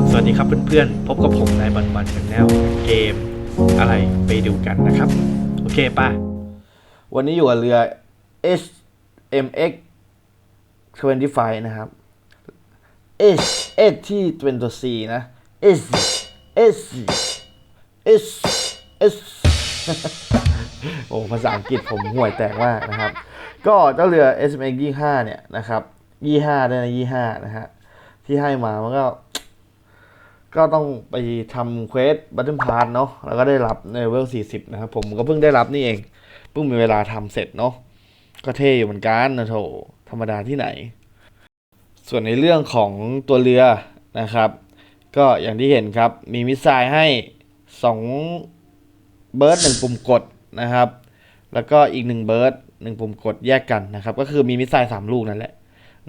บสวัสดีครับเพื่อนๆ พบกับผมนายบันบันชแนลเกมอะไรไปดูกันนะครับ โอเคป่ะ วันนี้อยู่กับเรือ HMX 25นะครับ H H ที่เป็นตัว C นะ S S S S โอ้ภาษาอังกฤษผมห่วยแตกมากนะครับ ก็เจ้าเรือ SMX 25เนี่ยนะครับ 25ด้วยนะ25นะฮะที่ให้มามันก็ ก็ต้องไปทำเควสบัตเทิลพาร์ทเนาะแล้วก็ได้รับในเวล40นะครับผมก็เพิ่งได้รับนี่เอง เพิ่งมีเวลาทำเสร็จเนาะก็เท่อยู่เหมือนกันนะโถธรรมดาที่ไหน ส่วนในเรื่องของตัวเรือนะครับ ก็อย่างที่เห็นครับมีมิสไซล์ให้2เบิร์ดหนึ่งปุ่มกดนะครับ แล้วก็อีกหนึ่งเบิร์ดหนึ่งปุ่มกดแยกกันนะครับ ก็คือมีมิสไซล์สามลูกนั่นแหละ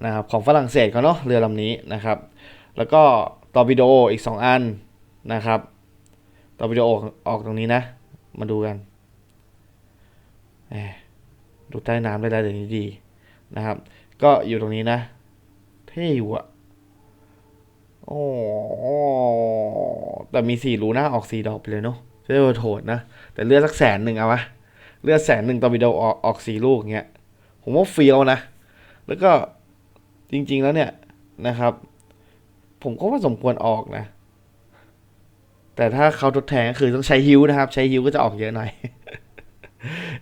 นะครับของฝรั่งเศสเขาเนาะเรือลำนี้นะครับ แล้วก็ ตอร์ปิโดอีก 2 อันนะครับตอร์ปิโดออกออกตรงนี้นะ มาดูกันดูใต้น้ำได้แล้วเดี๋ยวนี้ดีนะครับ ก็อยู่ตรงนี้นะ เท่อยู่อะโอ้แต่มีสี่รูนะออกสี่ดอกไปเลยเนาะเรียกว่าโถดนะ แต่เลือดสักแสนหนึ่งเอาวะเลือดแสนหนึ่งตอร์ปิโดออกออกสี่ลูกเงี้ย ผมว่าเฟียวนะ แล้วก็จริง ๆ แล้วเนี่ยนะครับ ผมก็ว่าสมควรออกนะ แต่ถ้าเขาทดแทนก็คือต้องใช้ฮิวนะครับ ใช้ฮิวก็จะออกเยอะหน่อย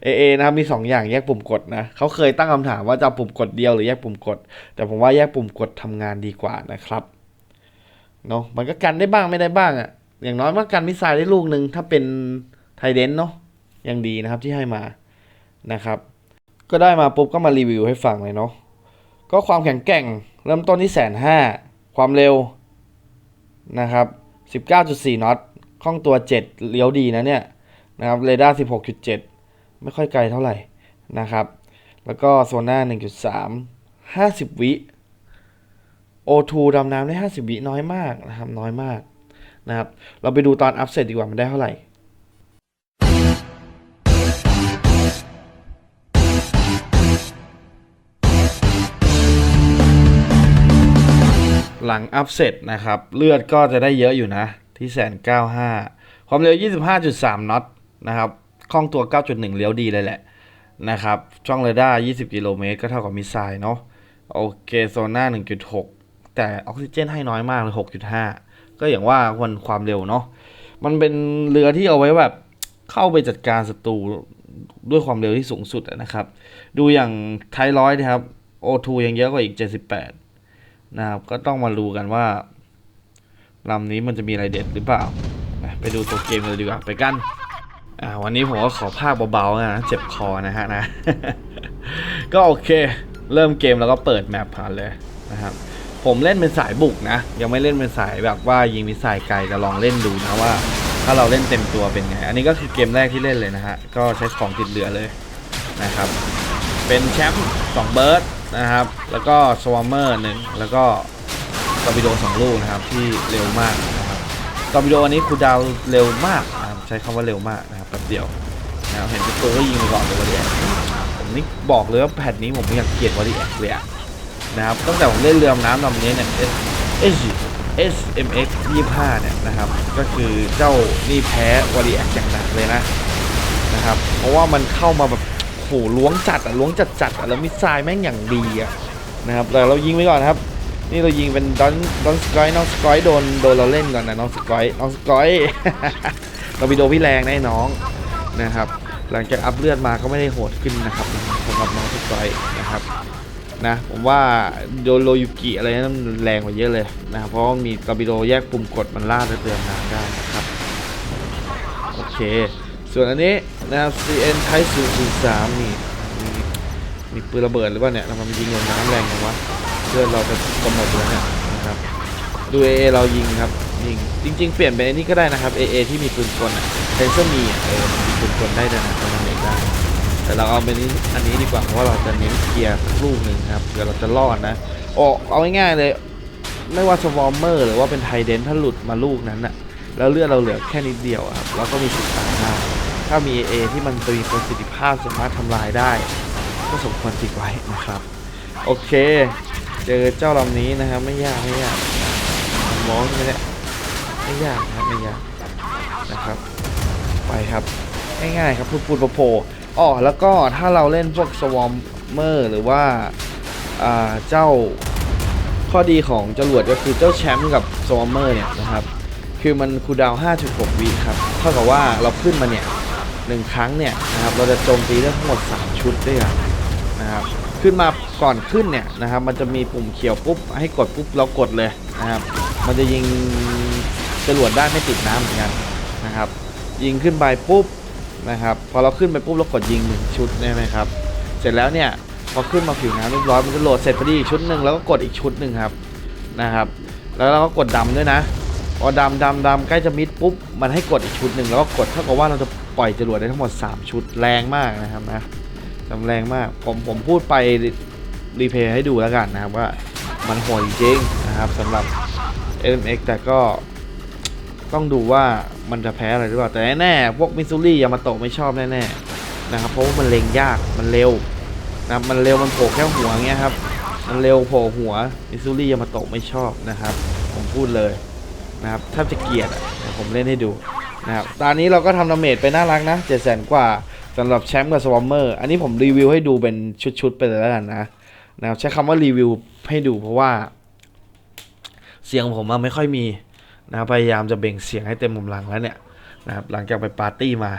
เอเอนะครับมีสองอย่างแยกปุ่มกดนะเขาเคยตั้งคำถามว่าจะปุ่มกดเดียวหรือแยกปุ่มกด แต่ผมว่าแยกปุ่มกดทำงานดีกว่านะครับเนาะมันก็กันได้บ้างไม่ได้บ้างอะ่ะ อย่างน้อยมันกันมิสไซล์ได้ลูกหนึ่งถ้าเป็นไทเดนเนาะยังดีนะครับที่ให้มานะครับ ก็ได้มาปุ๊บก็มารีวิวให้ฟังเลยเนาะก็ความแข็งแกร่ง เริ่มต้นที่แสนห้า ความเร็วนะครับ 19.4 นอตคล่องตัว 7 เลี้ยวดีนะเนี่ยนะครับเรดาร์ 16.7 ไม่ค่อยไกลเท่าไหร่นะครับ แล้วก็โซน่า 1.3 50 วิ O2 ดำน้ำได้ 50 วิน้อยมากนะครับ น้อยมากนะครับ เราไปดูตอนอัพเสร็จดีกว่ามันได้เท่าไหร่ หลังอัพเสร็จนะครับ เลือดก็จะได้เยอะอยู่นะ ที่แสนเก้าห้าความเร็ว 25.3น็อตนะครับคล่องตัว 9.1 เลี้ยวดีเลยแหละนะครับ ช่องเรดาร์20 กิโลเมตร ก็เท่ากับมิสไซล์เนาะโอเคโซน่า 1.6 แต่ออกซิเจนให้น้อยมากเลย 6.5 ก็อย่างว่าวันความเร็วเนาะมันเป็นเรือที่เอาไว้แบบเข้าไปจัดการศัตรูด้วยความเร็วที่สูงสุดนะครับ ดูอย่างไทร้อยนะครับ O2 ยังเยอะกว่าอีก 78 นะครับก็ต้องมาดูกันว่าลำนี้มันจะมีอะไรเด็ดหรือเปล่า ไปดูตัวเกมเลยดีกว่าไปกันอ่าวันนี้ผมก็ขอภาคเบาๆนะเจ็บคอนะฮะนะ ก็โอเค เริ่มเกมแล้วก็เปิดแมปผ่านเลยนะครับผมเล่นเป็นสายบุกนะ ยังไม่เล่นเป็นสายแบบว่ายิงมิสไซล์ไกลจะลองเล่นดูนะว่า ถ้าเราเล่นเต็มตัวเป็นไง อันนี้ก็คือเกมแรกที่เล่นเลยนะฮะ ก็ใช้ของติดเรือเลยนะครับ เป็นแชมป์สองเบิร์ด นะครับ แล้วก็สวอมเมอร์หนึ่งแล้วก็ตอร์ปิโดสองลูกนะครับที่เร็วมากนะครับตอร์ปิโดอันนี้คูดาวเร็วมากนะครับใช้คำว่าเร็วมากนะครับแป๊บเดียวนะครับเห็นประตูก็ยิงไปก่อนเลยวอดีแอผมนี่บอกเลยว่าแพทนี้ผมอยากเกลียดวอดีแอเลยอะนะครับตั้งแต่ผมเล่นเรือดำน้ำลำนี้เนี่ย S S M X 25 เนี่ยนะครับ ก็คือเจ้านี่แพ้วอดีแออย่างหนักเลยนะนะครับ เพราะว่ามันเข้ามาแบบ โหล้วงจัดอะล้วงจัดจัดอะแล้วมิสไซล์แม่งอย่างดีอะนะครับแต่เรายิงไว้ก่อนครับ นี่เรายิงเป็นดอนดอนสกอยน้องสกอยโดนโดนเราเล่นก่อนนะน้องสกอยน้องสกอยเราไปโดนพี่แรงแนะไอ้น้องนะครับ หลังจากอัพเลือดมาก็ไม่ได้โหดขึ้นนะครับสำหรับน้องสกอยนะครับนะผมว่าโดนโรยุกิอะไรนั้นแรงกว่าเยอะเลยนะครับเพราะมีตอร์ปิโดแยกปุ่มกดมันล่าดและเตือนน้ำได้นะครับ โอเค ส่วนอันนี้นะครับ CN Type 003นี่มีมีปืนระเบิดหรือเปล่าเนี่ยทำไมมันยิงลงน้ำแรงจังวะเลือดเราจะกำหนดแล้วเนี่ยนะครับดู AA เรายิงครับยิงจริง ๆ เปลี่ยนเป็นอันนี้ก็ได้นะครับ AA ที่มีปืนกลเทนเซอร์มีอะเออมีปืนกลได้ด้วยนะทำมันเล็กได้ แต่เราเอาเป็นนี้อันนี้ดีกว่าเพราะว่าเราจะเน้นเคลียร์สักลูกหนึ่งครับเดี๋ยวเราจะรอดนะโอ้เอาง่ายๆเลยไม่ว่าสวอมเมอร์หรือว่าเป็นไทเดนถ้าหลุดมาลูกนั้นน่ะแล้วเลือดเราเหลือแค่นิดเดียวครับเราก็มีสิทธิ์ตายได้ ถ้ามี AA ที่มันมีประสิทธิภาพสามารถทำลายได้ ก็สมควรติดไว้นะครับ โอเค เจอเจ้าลำนี้นะครับไม่ยากไม่ยากมองใช่ไหมเนี่ยไม่ยากนะครับไม่ยากนะครับ ไปครับง่ายๆครับพูดพูดโผล่อ๋อแล้วก็ถ้าเราเล่นพวกสวอมเมอร์หรือว่าอ่าเจ้าข้อดีของจรวดก็คือเจ้าแชมป์กับสวอมเมอร์เนี่ยนะครับ คือมันคูดาว 5.6 วิครับ เท่ากับว่าเราขึ้นมาเนี่ย หนึ่งครั้งเนี่ยนะครับเราจะโจมตีได้ทั้งหมด 3 ชุดด้วยกันนะครับขึ้นมาก่อนขึ้นเนี่ยนะครับมันจะมีปุ่มเขียวปุ๊บให้กดปุ๊บเรากดเลยนะครับมันจะยิงจรวดได้ไม่ติดน้ำเหมือนกันนะครับยิงขึ้นไปปุ๊บนะครับพอเราขึ้นไปปุ๊บเรากดยิงหนึ่งชุดใช่ไหมครับเสร็จแล้วเนี่ยพอขึ้นมาผิวน้ำเรียบร้อยมันจะโหลดเสร็จพอดีอีกชุดหนึ่งแล้วก็กดอีกชุดหนึ่งครับนะครับ แล้วเราก็กดดำด้วยนะพอดำดำดำใกล้จะมิดปุ๊บมันให้กดอีกชุดหนึ่งแล้วก็กดเท่ากับว่าเราจะ ปล่อยจรวดได้ทั้งหมด 3 ชุดแรงมากนะครับนะจำแรงมากผมผมพูดไปรีเพย์ให้ดูแล้วกันนะครับว่ามันโหดจริงนะครับสำหรับ LMX แต่ก็ต้องดูว่ามันจะแพ้อะไรหรือเปล่าแต่แน่ๆพวกมิสซูรี่ยามาโตะไม่ชอบแน่ๆนะครับเพราะว่ามันเล็งยากมันเร็วนะมันเร็วมันโผล่แค่หัวเงี้ยครับมันเร็วโผล่หัวมิสซูรี่ยามาโตะไม่ชอบนะครับ ผมพูดเลยนะครับแทบจะเกลียดผมเล่นให้ดู นะครับตอนนี้เราก็ทำดาเมจไปน่ารักนะเจ็ดแสนกว่าสำหรับแชมป์กับสวอมเมอร์อันนี้ผมรีวิวให้ดูเป็นชุดๆไปเลยแล้วกันนะนะครับใช้คำว่ารีวิวให้ดูเพราะว่า เสียงผมอะไม่ค่อยมีนะพยายามจะเบ่งเสียงให้เต็มกำลังแล้วเนี่ยนะครับหลังจากไปปาร์ตี้มา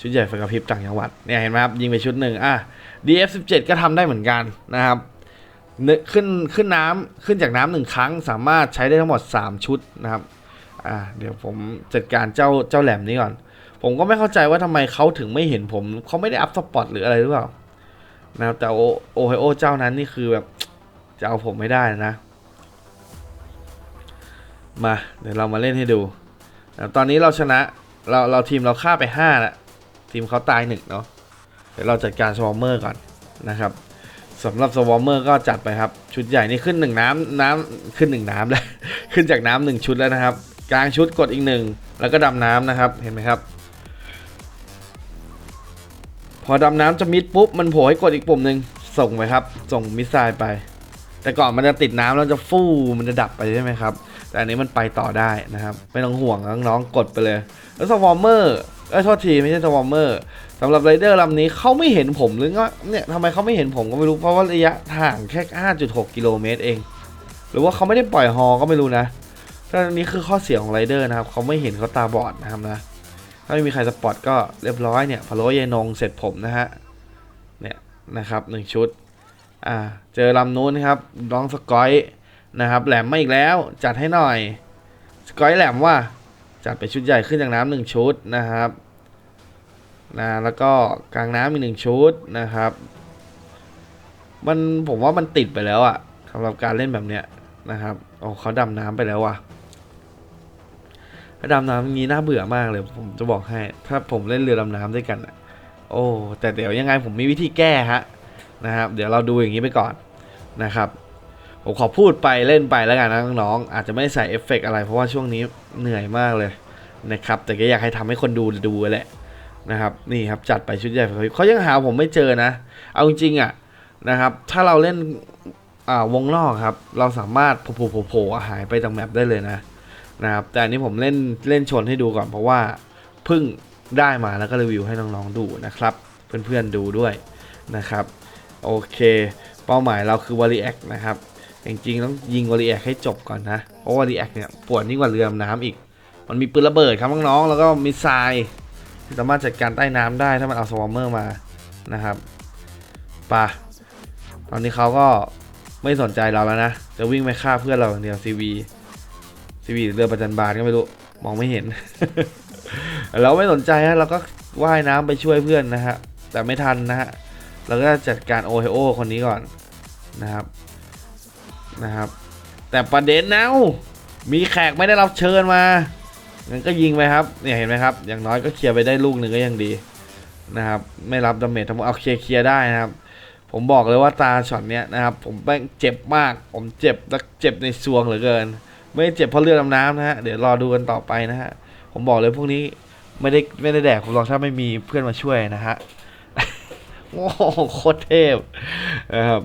ชุดใหญ่ไฟกระพริบต่างจังหวัดเนี่ยเห็นไหมครับยิงไปชุดหนึ่งอะ DF17 ก็ทำได้เหมือนกันนะครับขึ้นขึ้นน้ำขึ้นจากน้ำหนึ่งครั้งสามารถใช้ได้ทั้งหมด 3 ชุดนะครับ อ่าเดี๋ยวผมจัดการเจ้าเจ้าแหลมนี้ก่อน ผมก็ไม่เข้าใจว่าทำไมเขาถึงไม่เห็นผม เขาไม่ได้อัพสปอตหรืออะไรหรือเปล่านะครับแต่โอโอไฮโอเจ้านั้นนี่คือแบบจะเอาผมไม่ได้นะ มาเดี๋ยวเรามาเล่นให้ดูนะตอนนี้เราชนะ เราเราทีมเราฆ่าไป5แล้วทีมเขาตายหนึ่งเนาะเดี๋ยวเราจัดการสวอมเมอร์ก่อนนะครับสำหรับสวอมเมอร์ก็จัดไปครับ ชุดใหญ่นี่ขึ้นหนึ่งน้ำน้ำขึ้นหนึ่งน้ำแล้ว ขึ้นจากน้ำหนึ่งชุดแล้วนะครับ กลางชุดกดอีกหนึ่งแล้วก็ดำน้ำนะครับเห็นไหมครับ พอดำน้ำจะมิดปุ๊บมันโผล่ให้กดอีกปุ่มหนึ่งส่งไปครับ ส่งมิสไซล์ไป แต่ก่อนมันจะติดน้ำแล้วจะฟู่มันจะดับไปใช่ไหมครับ แต่อันนี้มันไปต่อได้นะครับ ไม่ต้องห่วงน้องๆกดไปเลย แล้วสวอมเมอร์เอ้ยโทษทีไม่ใช่สวอมเมอร์สำหรับไรเดอร์ลำนี้เขาไม่เห็นผมหรือว่าเนี่ยทำไมเขาไม่เห็นผมก็ไม่รู้เพราะว่าระยะห่างแค่ 5.6 กิโลเมตรเอง หรือว่าเขาไม่ได้ปล่อยฮอก็ไม่รู้นะ แต่อันนี้คือข้อเสียของไรเดอร์นะครับ เขาไม่เห็นเขาตาบอดนะครับนะ ถ้าไม่มีใครสปอตก็เรียบร้อยเนี่ยพะโล้ยายนงเสร็จผมนะฮะ เนี่ยนะครับหนึ่งชุด อ่า เจอลำนู้นครับน้องสกอยนะครับแหลมมาอีกแล้วจัดให้หน่อย สกอยแหลมว่าจัดไปชุดใหญ่ขึ้นจากน้ำหนึ่งชุดนะครับนะแล้วก็กลางน้ำมีกหนึ่งชุดนะครับ มันผมว่ามันติดไปแล้วอะสำหรับการเล่นแบบเนี้ยนะครับโอ้เขาดำน้ำไปแล้วอะ ดำน้ำอย่างนี้น่าเบื่อมากเลย ผมจะบอกให้ ถ้าผมเล่นเรือดำน้ำด้วยกันอะโอ้แต่เดี๋ยวยังไงผมมีวิธีแก้ฮะนะครับ เดี๋ยวเราดูอย่างนี้ไปก่อนนะครับผมขอพูดไปเล่นไปแล้วกันนะน้องๆอาจจะไม่ใส่เอฟเฟกต์อะไร เพราะว่าช่วงนี้เหนื่อยมากเลยนะครับ แต่ก็อยากให้ทำให้คนดูดูแหละนะครับนี่ครับจัดไปชุดใหญ่เขายังหาผมไม่เจอนะ เอาจริงๆอะนะครับ ถ้าเราเล่นอ่าวงนอกครับ เราสามารถโผล่โผโผหายไปจากแมปได้เลยนะ นะครับ แต่อันนี้ผมเล่นเล่นชนให้ดูก่อนเพราะว่าเพิ่งได้มาแล้วก็รีวิวให้น้องๆดูนะครับ เพื่อนๆดูด้วยนะครับ โอเค เป้าหมายเราคือวอลลีแอคนะครับ จริงๆต้องยิงวอลลีแอคให้จบก่อนนะ เพราะวอลลีแอคเนี่ยปวดยิ่งกว่าเรือดำน้ำอีก มันมีปืนระเบิดครับน้องๆแล้วก็มิสไซล์ที่สามารถจัดการใต้น้ำได้ถ้ามันเอาสวอมเมอร์มานะครับปะตอนนี้เขาก็ไม่สนใจเราแล้วนะ จะวิ่งไปฆ่าเพื่อนเราอย่างเดียวซีวีีวีเรือประจันบานก็ไม่รู้ มองไม่เห็น เราไม่สนใจฮะเราก็ว่ายน้ำไปช่วยเพื่อนนะฮะ แต่ไม่ทันนะฮะเราก็จัดการโอไฮโอคนนี้ก่อนนะครับนะครับ แต่ประเด็นนะมีแขกไม่ได้รับเชิญมางั้นก็ยิงไปครับเนี่ยเห็นไหมครับ อย่างน้อยก็เคลียร์ไปได้ลูกหนึ่งก็ยังดีนะครับไม่รับดาเมจทั้งหมดเอาเคลียร์เคลียร์ได้นะครับ ผมบอกเลยว่าตาช็อตเนี้ยนะครับ ผมแม่งเจ็บมาก ผมเจ็บและเจ็บในซวงเหลือเกิน ไม่เจ็บเพราะเลือดดำน้ำนะฮะ เดี๋ยวรอดูกันต่อไปนะฮะ ผมบอกเลยพวกนี้ไม่ได้ไม่ได้แดกผมหรอกถ้าไม่มีเพื่อนมาช่วยนะฮะโอ้โหโคตรเทพนะครับ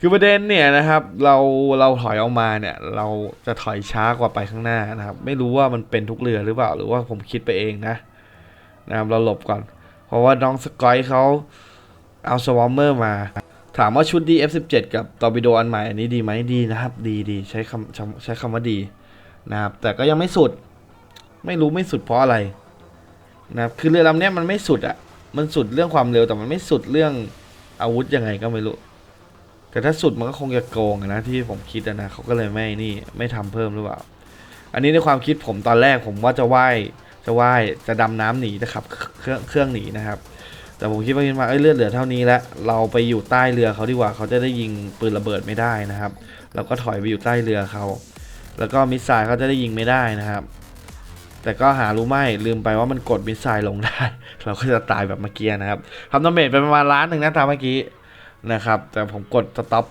คือประเด็นเนี่ยนะครับ เราเราถอยออกมาเนี่ย เราจะถอยช้ากว่าไปข้างหน้านะครับ ไม่รู้ว่ามันเป็นทุกเรือหรือเปล่า หรือว่าผมคิดไปเองนะนะครับเราหลบก่อน เพราะว่าน้องสกอยเขาเอาสวอมเมอร์มา ถามว่าชุด DF17 กับตอร์ปิโดอันใหม่อันนี้ดีไหมดีนะครับ ดีดีใช้คำใช้คำว่าดีนะครับ แต่ก็ยังไม่สุด ไม่รู้ไม่สุดเพราะอะไรนะครับคือเรือลำนี้มันไม่สุดอะ่ะ มันสุดเรื่องความเร็วแต่มันไม่สุดเรื่องอาวุธยังไงก็ไม่รู้ แต่ถ้าสุดมันก็คงจะโกงนะที่ผมคิดนะเขาก็เลยไม่นี่ไม่ทำเพิ่มหรือเปล่า อันนี้ในความคิดผมตอนแรกผมว่าจะว่ายจะว่ายจะดำน้ำหนีจะขับเครื่องเครื่องหนีนะครับ แต่ผมคิดว่าคิดว่าเอ้ยเลือดเหลือเท่านี้แล้วเราไปอยู่ใต้เรือเขาดีกว่า เขาจะได้ยิงปืนระเบิดไม่ได้นะครับ เราก็ถอยไปอยู่ใต้เรือเขา แล้วก็มิสไซล์เขาจะได้ยิงไม่ได้นะครับ แต่ก็หารู้ไม่ลืมไปว่ามันกดมิสไซล์ลงได้ เราก็จะตายแบบเมื่อกี้นะครับทำดาเมจไปประมาณล้านหนึ่งนะตามเมื่อกี้นะครับ แต่ผมกดสต็อป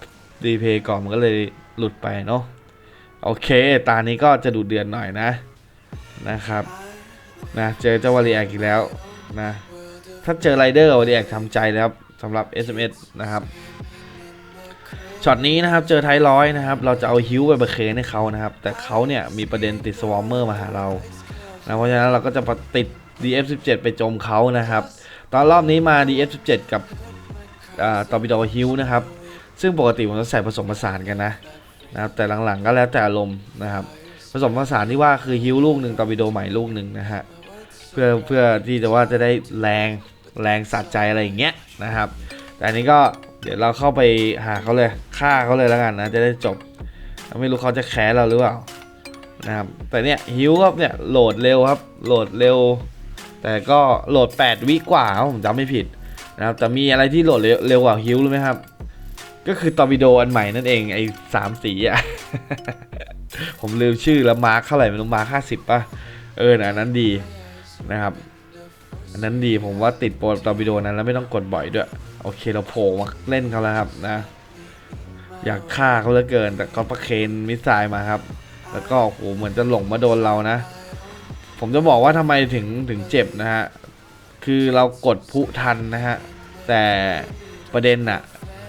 ดีเพย์ก่อนมันก็เลยหลุดไปเนาะโอเค ตานี้ก็จะดูเดือนหน่อยนะนะครับนะเจอเจ้าวารีแอคอีกแล้วนะ ถ้าเจอไรเดอร์วารีแอคทำใจแล้วสำหรับ SMS นะครับช็อตนี้นะครับ เจอไทร้อยนะครับ เราจะเอาฮิวไปประเคนให้เขานะครับ แต่เขาเนี่ยมีประเด็นติดสวอมเมอร์มาหาเรานะเพราะฉะนั้นเราก็จะติด DF17 ไปโจมเขานะครับ ตอนรอบนี้มา DF17 กับตอร์ปิโดฮิวนะครับ ซึ่งปกติผมจะใส่ผสมผสานกันนะนะครับ แต่หลังๆก็แล้วแต่อารมณ์นะครับ ผสมผสานที่ว่าคือฮิวลูกหนึ่งตอร์ปิโดใหม่ลูกหนึ่งนะฮะ เพื่อเพื่อที่จะว่าจะได้แรง แรงสะใจอะไรอย่างเงี้ยนะครับ แต่อันนี้ก็เดี๋ยวเราเข้าไปหาเขาเลยฆ่าเขาเลยแล้วกันนะจะได้จบ ไม่รู้เขาจะแค้เราหรือเปล่านะครับแต่เนี่ยฮิวครับเนี่ยโหลดเร็วครับโหลดเร็ว แต่ก็โหลด 8 วิกว่าผมจำไม่ผิดนะครับแต่มีอะไรที่โหลดเร็วเร็วกว่าฮิวรู้ไหมครับ ก็คือตอร์ปิโดอันใหม่นั่นเองไอ้สามสีอะผมลืมชื่อแล้วมาร์คเท่าไหร่ไม่รู้มาร์คห้าสิบป่ะเอออันนั้นดีนะครับ อันนั้นดีผมว่าติดโปรตอร์ปิโดนั้นแล้วไม่ต้องกดบ่อยด้วย โอเคเราโผล่มาเล่นเขาแล้วครับนะ อยากฆ่าเขาเหลือเกิน แต่ก็ประเคนมิสไซล์มาครับ แล้วก็โอ้โหเหมือนจะหลงมาโดนเรานะ ผมจะบอกว่าทำไมถึงถึงเจ็บนะฮะ คือเรากดพุทันนะฮะ แต่ประเด็นอะ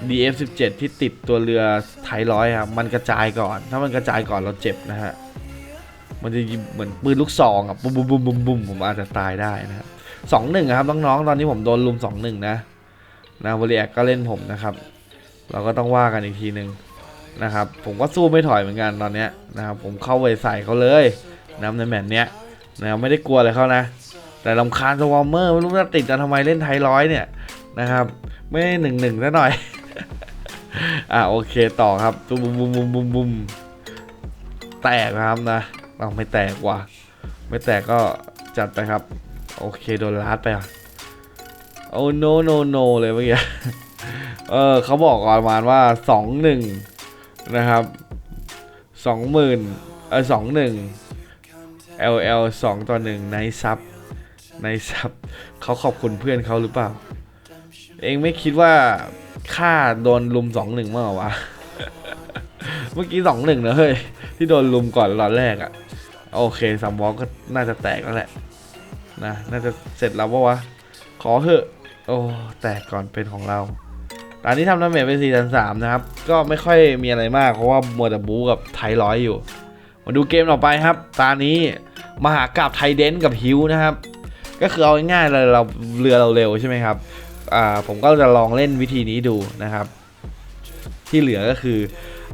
DF17 ที่ติดตัวเรือไทยร้อยครับมันกระจายก่อน ถ้ามันกระจายก่อนเราเจ็บนะฮะมันจะเหมือนปืนลูกซองอะบุมบุ้มบุ้มบุ้มบุ้มผมอาจจะตายได้นะครับ สองหนึ่งครับน้องๆตอนนี้ผมโดนลุมสองหนึ่งนะนะวอลเลกก็เล่นผมนะครับ เราก็ต้องว่ากันอีกทีหนึ่งนะครับ ผมก็สู้ไม่ถอยเหมือนกันตอนเนี้ยนะครับผมเข้าไปใส่เขาเลยนะในแมตช์เนี้ยนะไม่ได้กลัวอะไรเขานะ แต่ลำคาญสวอมเมอร์ไม่รู้จะติดกันทำไมเล่นไทยร้อยเนี่ยนะครับ ไม่หนึ่งหนึ่งซะหน่อย อะโอเคต่อครับบุมบุมบุมบุมบุมแตกนะครับนะเราไม่แตกว่ะไม่แตกก็จัดไปครับ โอเคโดนลาดไปอะโอ้ no no no เลยเมื่อกี้เออเขาบอกก่อนประมาณว่าสองหนึ่งนะครับสองหมื่นเออสองหนึ่ง LL สองต่อหนึ่งในซับในซับเขาขอบคุณเพื่อนเขาหรือเปล่า เองไม่คิดว่าค่าโดนลุมสองหนึ่งมั้างเหรอวะเมื่อกี้สองหนึ่งนะเฮ้ย ที่โดนลุมก่อนตอนแรกอะ่ะ โอเคซัมวอลก็น่าจะแตกแล้วแหละ นะ น่าจะเสร็จแล้วปะวะ ขอเถอะ โอ้ แตกก่อนเป็นของเราตอนนี้ทำดาเมจไป4 3 3นสามนะครับ ก็ไม่ค่อยมีอะไรมาก เพราะว่ามัวแต่บูกับไทยร้อยอยู่ มาดูเกมต่อไปครับตอนนี้มหากราบไทยเดนกับฮิวนะครับ ก็คือเอาง่ายๆเลยเราเรือเราเร็วใช่ไหมครับ อ่า ผมก็จะลองเล่นวิธีนี้ดูนะครับ ที่เหลือก็คือ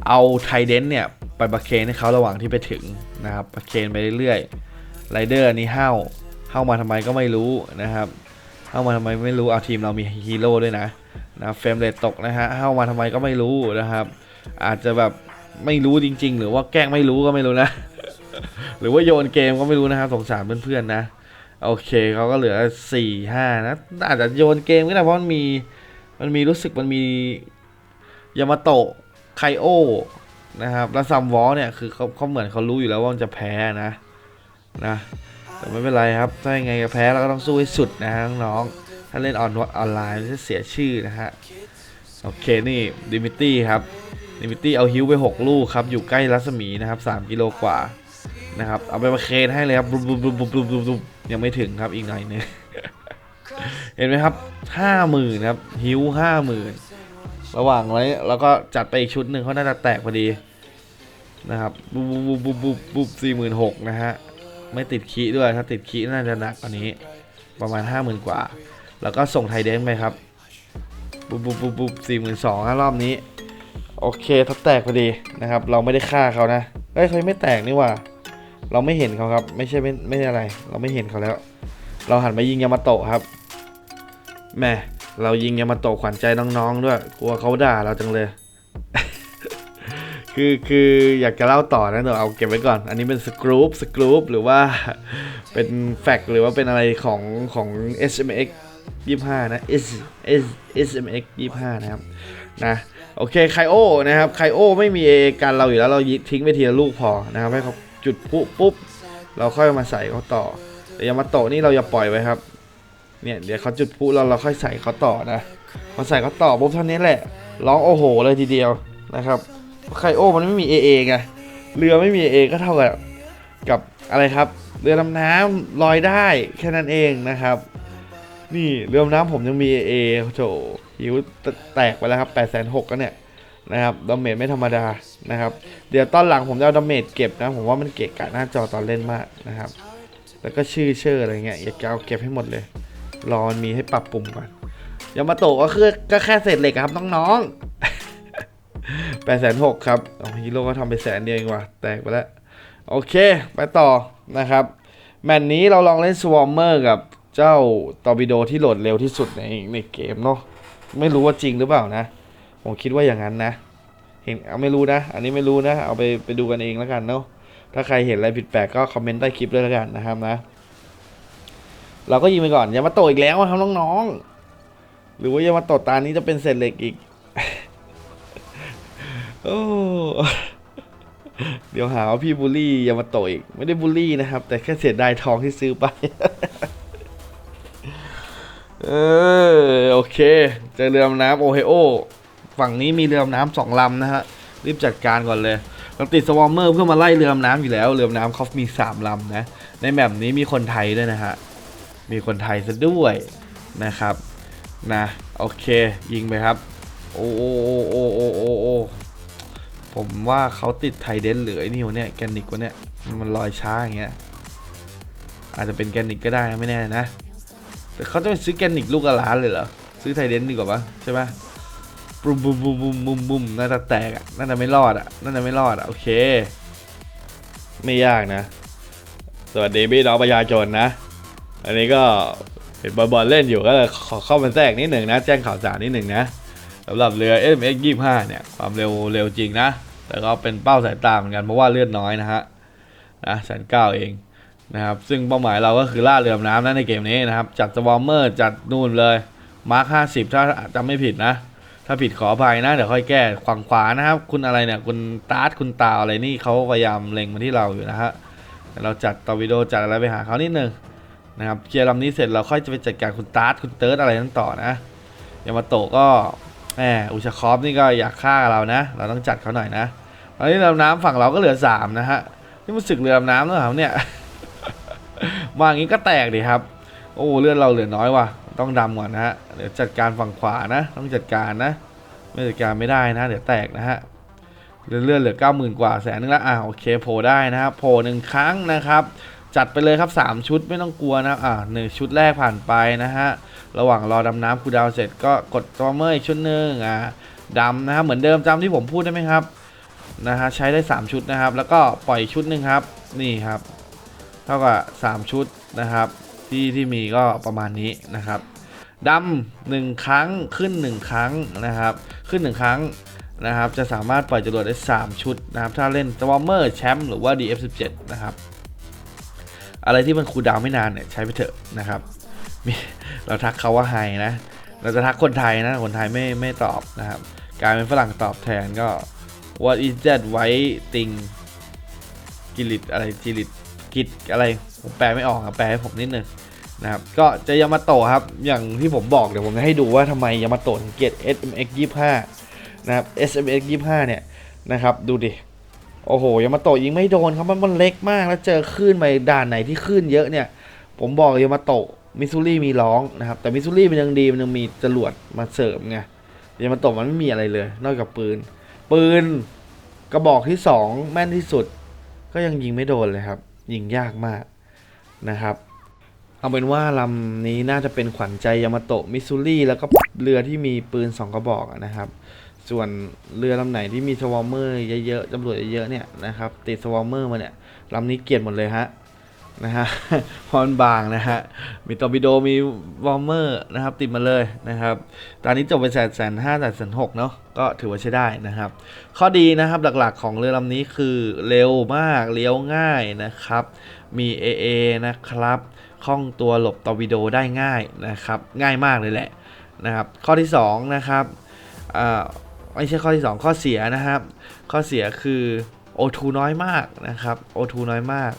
เอาไทเดนเนี่ยไปประเคนให้เขาระหว่างที่ไปถึงนะครับประเคนไปเรื่อยๆไรเดอร์นี่ห้าว ห้ามาทำไมก็ไม่รู้นะครับห้ามาทำไมไม่รู้เอาทีมเรามีฮีโร่ด้วยนะนะเฟรมเรทตกนะฮะเข้ามาทำไมก็ไม่รู้นะครับ อาจจะแบบไม่รู้จริง ๆ หรือว่าแกล้งไม่รู้ก็ไม่รู้นะ หรือว่าโยนเกมก็ไม่รู้นะครับสงสารเพื่อนๆนะ โอเคเขาก็เหลือสี่ห้านะอาจจะโยนเกมก็ได้เพราะมันมีมันมีรู้สึกมันมียามาโตะไคโอนะครับ แล้วซัมวอลเนี่ยคือเขาเขาเหมือนเขารู้อยู่แล้วว่ามันจะแพ้นะนะ แต่ไม่เป็นไรครับ ถ้ายังไงก็แพ้เราก็ต้องสู้ให้สุดนะฮะน้องๆถ้าเล่นออนออนไลน์จะเสียชื่อนะฮะ โอเคนี่ดิมิตี้ครับดิมิตี้เอาฮิวไป 6 ลูกครับ อยู่ใกล้รัศมีนะครับ 3 กิโลกว่านะครับ เอาไปมาเคนให้เลยครับบุบลุบลุบลุบบุบยังไม่ถึงครับอีกหน่อยนึงเห็นไหมครับห้าหมื่นครับฮิวห้าหมื่นระหว่างไว้แล้วก็จัดไปอีกชุดหนึ่งเขาน่าจะแตกพอดีนะครับบุบบุบบุบบุบสี่หมื่นหกนะฮะ ไม่ติดคีด้วยถ้าติดคีน่าจะหนักกว่านี้ ประมาณห้าหมื่นกว่า แล้วก็ส่งไทยเดนไปครับบุบบุบบุบบุบสี่หมื่นสองรอบนี้ โอเคถ้าแตกพอดีนะครับ เราไม่ได้ฆ่าเขานะเอ้ยเขาไม่แตกนี่ว่า เราไม่เห็นเขาครับ ไม่ใช่ไม่ไม่อะไร เราไม่เห็นเขาแล้ว เราหันมายิงยามาโตะครับแม่เรายิงยามาโตะขวัญใจน้องๆด้วยกลัวเขาด่าเราจังเลย คือคืออยากจะเล่าต่อนะเดี๋ยวเอาเก็บไว้ก่อน อันนี้เป็นสกรูปสกรูปหรือว่าเป็นแฟกหรือว่าเป็นอะไรของของ SMX 25 นะ S S SMX 25 นะครับนะโอเคไคโอนะครับไคโอไม่มีเอกันเราอยู่แล้วเรายิทิ้งไปทีละลูกพอนะครับให้เขาจุดปุ๊บปุ๊บเราค่อยมาใส่เขาต่อแต่ยามาโตะนี่เราอย่าปล่อยไว้ครับเนี่ยเดี๋ยวเขาจุดปุ๊เราเราค่อยใส่เขาต่อนะพอใส่เขาต่อปุ๊บเท่านี้แหละร้องโอ้โหเลยทีเดียวนะครับ ไคโอมันไม่มี AA ไงเรือไม่มี AA ก็เท่ากับกับอะไรครับ เรือดำน้ำลอยได้แค่นั้นเองนะครับ นี่เรือดำน้ำผมยังมี AA โถหิวแตกไปแล้วครับ8 6 0 0 0ก็เนี่ยนะครับดาเมจไม่ธรรมดานะครับ เดี๋ยวตอนหลังผมจะเอาดาเมจเก็บนะ ผมว่ามันเกะกะหน้าจอตอนเล่นมากนะครับ แล้วก็ชื่อเชื่ออะไรเงี้ยอยากจะเอาเก็บให้หมดเลย รอมันมีให้ปรับปรุงก่อนยามาโตะก็คือก็แค่เศษเหล็กครับน้องๆ แปดแสนหกครับฮีโร่ก็ทำไปแสนเดียวเองว่ะ แตกไปแล้ว โอเค ไปต่อนะครับ แมตช์นี้เราลองเล่นสวอมเมอร์กับเจ้าตอร์ปิโดที่โหลดเร็วที่สุดในในเกมเนาะไม่รู้ว่าจริงหรือเปล่านะ ผมคิดว่าอย่างนั้นนะ เห็นเอาไม่รู้นะ อันนี้ไม่รู้นะ เอาไปไปดูกันเองแล้วกันเนาะถ้าใครเห็นอะไรผิดแปลกก็คอมเมนต์ใต้คลิปด้วยแล้วกันนะครับนะ เราก็ยิงไปก่อนอย่ามาโตอีกแล้วครับน้องๆหรือว่าอย่ามาโตตานี้จะเป็นเศษเหล็กอีก โอ้เดี๋ยวหาว่าพี่บูลลี่ยามาโตอีก ไม่ได้บูลลี่นะครับ แต่แค่เสียดายทองที่ซื้อไป เออโอเค เจอเรือดำน้ำโอไฮโอ ฝั่งนี้มีเรือดำน้ำสองลำนะฮะ รีบจัดการก่อนเลยเราติดสวอมเมอร์เพื่อมาไล่เรือดำน้ำอยู่แล้ว เรือดำน้ำเขามีสามลำนะ ในแบบนี้มีคนไทยด้วยนะฮะ มีคนไทยซะด้วยนะครับ นะ โอเค ยิงไปครับ โอโอ้โอ้โอ้โอ้โอ้โอ้ ผมว่าเขาติดไทเดนหรือไอ้นี่วเนี่ยแกนิกวะเนี่ยมันลอยช้าอย่างเงี้ยอาจจะเป็นแกนิกก็ได้ไม่แน่นะ แต่เขาจะไปซื้อแกนิกลูกละล้านเลยเหรอซื้อไทเดนดีกว่าปะใช่ปะบุมบุมบุมบุมบุมบุมน่าจะแตกอะน่าจะไม่รอดอะน่าจะไม่รอดอะโอเค ไม่ยากนะ สวัสดีพี่น้องประชาชนนะ อันนี้ก็เห็นบอลบอลเล่นอยู่ก็เลยขอเข้ามาแทรกนิดหนึ่งนะ แจ้งข่าวสารนิดหนึ่งนะ สำหรับเรือ SMX 25 เนี่ย ความเร็วเร็วจริงนะ แต่ก็เป็นเป้าสายตาเหมือนกันเพราะว่าเลือดน้อยนะฮะนะแสนเก้าเองนะครับ ซึ่งเป้าหมายเราก็คือล่าเรือน้ำนะในเกมนี้นะครับ จัดสวอมเมอร์จัดนู่นเลยมาร์คห้าสิบถ้าจำไม่ผิดนะ ถ้าผิดขออภัยนะ เดี๋ยวค่อยแก้ขวางขวานะครับ คุณอะไรเนี่ย คุณตาร์ทคุณตาอะไรนี่เขาพยายามเล็งมาที่เราอยู่นะฮะเดี๋ยวเราจัดตอร์วิโดจัดอะไรไปหาเขานิดนึงนะครับเคลียร์ลำนี้เสร็จเราค่อยจะไปจัดการคุณตาร์ทคุณเติร์ดอะไรนั้นต่อนะยามาโตะก็ แหมอุชคอฟนี่ก็อยากฆ่าเรานะ เราต้องจัดเขาหน่อยนะตอนนี้เรือดำน้ำฝั่งเราก็เหลือสามนะฮะ นี่มันศึกเรือดำน้ำแล้วเหรอครับเนี่ย มาอย่างนี้ก็แตกดิครับ โอ้เลือดเราเหลือน้อยว่ะ ต้องดำก่อนนะฮะ เดี๋ยวจัดการฝั่งขวานะ ต้องจัดการนะ ไม่จัดการไม่ได้นะ เดี๋ยวแตกนะฮะ เลือดเลือดเหลือเก้าหมื่นกว่าแสนนึงละ อ่าโอเคโผล่ได้นะครับ โผล่หนึ่งครั้งนะครับ จัดไปเลยครับสามชุดไม่ต้องกลัวนะครับอ่าหนึ่งชุดแรกผ่านไปนะฮะ ระหว่างรอดำน้ำคูดาวเสร็จก็กดตัวเมอร์อีกชุดหนึ่งอ่าดำนะครับเหมือนเดิมจำที่ผมพูดได้ไหมครับนะฮะใช้ได้ 3 ชุดนะครับ แล้วก็ปล่อยชุดหนึ่งครับ นี่ครับ เท่ากับ 3 ชุดนะครับ ที่ที่มีก็ประมาณนี้นะครับดำหนึ่งครั้งขึ้น 1 ครั้งนะครับ ขึ้น 1 ครั้งนะครับ จะสามารถปล่อยจรวดได้ 3 ชุดนะครับ ถ้าเล่น s w a r m e r แชมป์หรือว่า DF17 นะครับ อะไรที่มันคูดาวไม่นานเนี่ยใช้ไปเถอะนะครับเราทักเขาว่าไฮนะ เราจะทักคนไทยนะ คนไทยไม่ไม่ตอบนะครับ กลายเป็นฝรั่งตอบแทนก็ what is that white thing กิริตอะไรกิริตกิจอะไรผมแปลไม่ออกครับแปลให้ผมนิดนึงนะครับ ก็จะยามาโตะครับ อย่างที่ผมบอกเดี๋ยวผมจะให้ดูว่าทำไมยามาโตะถึงเกต SMX 25นะครับ SMX 25เนี่ยนะครับ ดูดิ โอ้โหยามาโตะยิงไม่โดนครับมันมันเล็กมากแล้วเจอคลื่นไปด่านไหนที่คลื่นเยอะเนี่ย ผมบอกยามาโตะมิสซูรี่มีร้องนะครับ แต่มิสซูรี่มันยังดีมันยังมีจรวดมาเสริมไงยามาโตะมันไม่มีอะไรเลย นอกจากปืน ปืนกระบอกที่สองแม่นที่สุด ก็ยังยิงไม่โดนเลยครับ ยิงยากมากนะครับเอาเป็นว่าลำนี้น่าจะเป็นขวัญใจยามาโตะมิสซูรี่แล้วก็เรือที่มีปืนสองกระบอกนะครับ ส่วนเรือลำไหนที่มีสวอมเมอร์เยอะๆตำรวจเยอะๆเนี่ยนะครับติดสวอมเมอร์มาเนี่ยลำนี้เกลียดหมดเลยฮะนะฮะพราะมันบางนะฮะมีตอร์ปิโดมีวอร์เมอร์นะครับติดมาเลยนะครับตอนนี้จบไปแสนแสนห้าแสนหกเนาะก็ถือว่าใช้ได้นะครับ ข้อดีนะครับหลักๆของเรือลำนี้คือเร็วมากเลี้ยวง่ายนะครับมี AA นะครับคล่องตัวหลบตอร์ปิโดได้ง่ายนะครับง่ายมากเลยแหละนะครับข้อที่สองนะครับอ่า ไม่ใช่ข้อที่สองข้อเสียนะครับ ข้อเสียคือ O2 น้อยมากนะครับ O2 น้อยมาก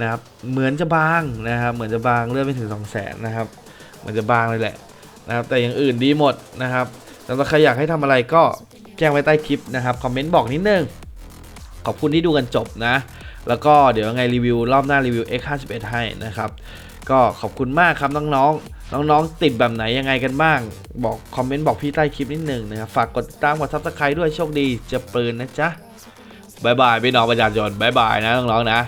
นะครับเหมือนจะบางนะครับ เหมือนจะบางเลื่อนไปถึง 2 0 0แสนนะครับ เหมือนจะบางเลยแหละนะครับแต่อย่างอื่นดีหมดนะครับสำหรับใครอยากให้ทำอะไรก็แจ้งไว้ใต้คลิปนะครับคอมเมนต์บอกนิดนึง ขอบคุณที่ดูกันจบนะ แล้วก็เดี๋ยวยังไงรีวิวรอบหน้ารีวิว X51 ให้นะครับ ก็ขอบคุณมากครับน้องๆ น้องๆติดแบบไหนยังไงกันบ้าง บอกคอมเมนต์บอกพี่ใต้คลิปนิดหนึ่งนะครับ ฝากกดติดตามกดซับสไครต์ด้วยโชคดีเจะปืนนะจ๊ะบายบายพี่น้องประชาชนบายบายนะน้องๆนะ